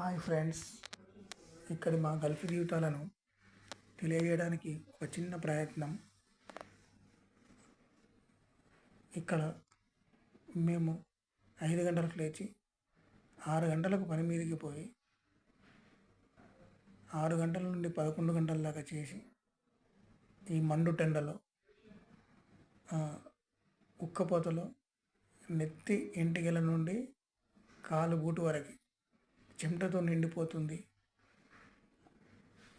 Hi friends. ఇక్కడ మా Gulf జీవితాలను తెలియజేయడానికి ఒక చిన్న ప్రయత్నం. ఇక్కడ మేము ఐదు గంటలకు లేచి ఆరు గంటలకు పని మీదకి పోయి ఆరు గంటల నుండి పదకొండు గంటల దాకా చేసి ఈ మండు టెండలో ఉక్కపోతలో నెత్తి ఇంటికెళ్ళ నుండి కాలు బూటు వరకు చెమటతో నిండిపోతుంది.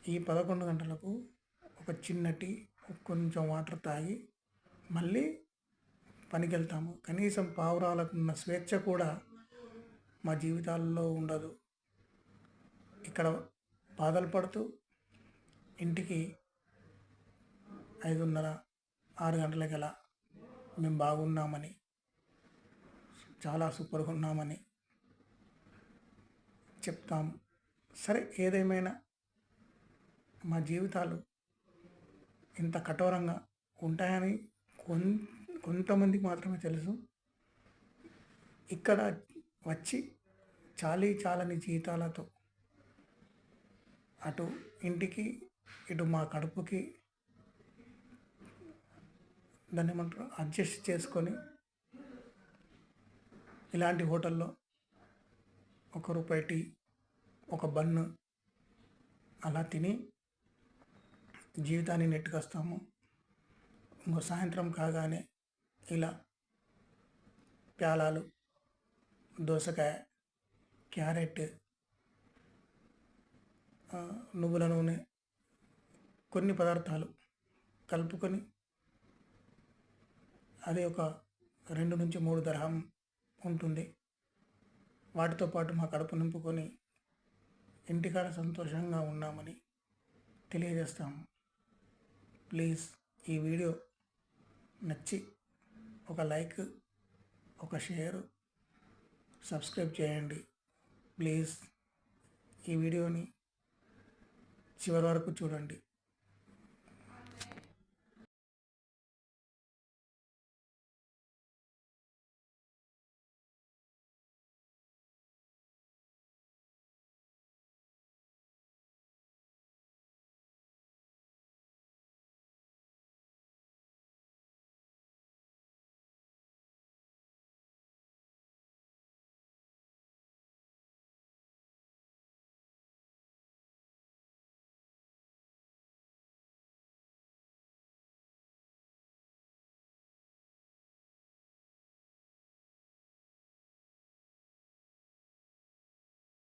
ఈ పదకొండు గంటలకు ఒక చిన్న టీ కొంచెం వాటర్ తాగి మళ్ళీ పనికి వెళ్తాము కనీసం పావురాలకు ఉన్న స్వేచ్ఛ కూడా మా జీవితాల్లో ఉండదు. ఇక్కడ బాధలు పడుతూ ఇంటికి ఐదున్నర ఆరు గంటలకి అలా మేము బాగున్నామని చాలా సూపర్గా ఉన్నామని చెప్తాం. సరే ఏదేమైనా మా జీవితాలు ఇంత కఠోరంగా ఉంటాయని కొన్ కొంతమందికి మాత్రమే తెలుసు. ఇక్కడ వచ్చి చాలీ చాలని జీతాలతో అటు ఇంటికి ఇటు మా కడుపుకి దాన్ని ఏమంటారు అడ్జస్ట్ చేసుకొని ఇలాంటి హోటల్లో ఒక రూపాయి టీ ఒక బన్ను అలా తిని జీవితాన్ని నెట్టుకొస్తాము. ఇంకో సాయంత్రం కాగానే ఇలా ప్యాలాలు దోసకాయ క్యారెట్ నువ్వుల నూనె కొన్ని పదార్థాలు కలుపుకొని అది ఒక రెండు నుంచి మూడు దర్హం ఉంటుంది. వాటితో పాటు మా కడుపు నింపుకొని ఇంటికాడ సంతోషంగా ఉన్నామని తెలియజేస్తాము. ప్లీజ్ ఈ వీడియో నచ్చి ఒక లైక్ ఒక షేర్ సబ్స్క్రైబ్ చేయండి. ప్లీజ్ ఈ వీడియోని చివరి వరకు చూడండి.